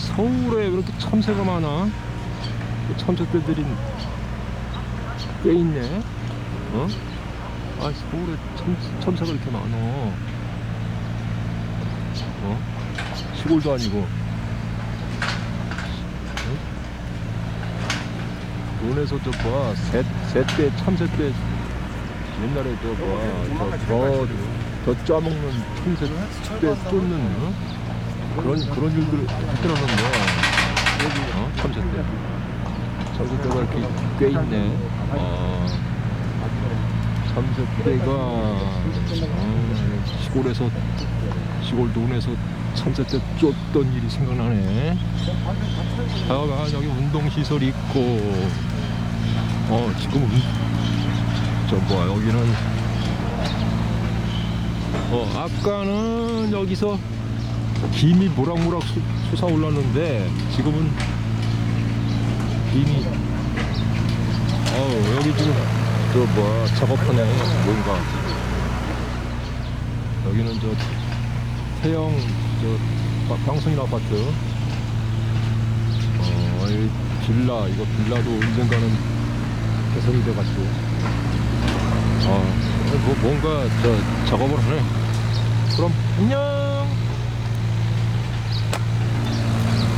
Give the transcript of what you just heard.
서울에 왜 이렇게 참새가 많아? 그 참새떼들이 꽤 있네. 어? 아 서울에 참, 참새가 이렇게 많어. 어? 시골도 아니고. 어? 논에서 저 봐, 새, 새떼, 참새떼 옛날에 저 봐, 저, 저, 저 짜먹는 참새떼 쫓는 어? 그런 그런 일들 있더라는데 어? 참새떼 참새떼가 이렇게 꽤 있네. 어, 참새떼가 어, 시골에서 시골 논에서 참새떼 쫓던 일이 생각나네. 아, 여기 운동시설이 있고. 어 지금 저 뭐야 여기는. 어 아까는 여기서 김이 모락모락 솟- 솟아 올랐는데 지금은 김이. 어 여기 지금 저 뭐야 작업하네 뭔가. 여기는 저 태영 저 바- 방송인 아파트 어이 빌라 이거 빌라도 언젠가는 개선이 돼가지고. 어 뭐 뭔가 저 작업을 하네. 그럼 안녕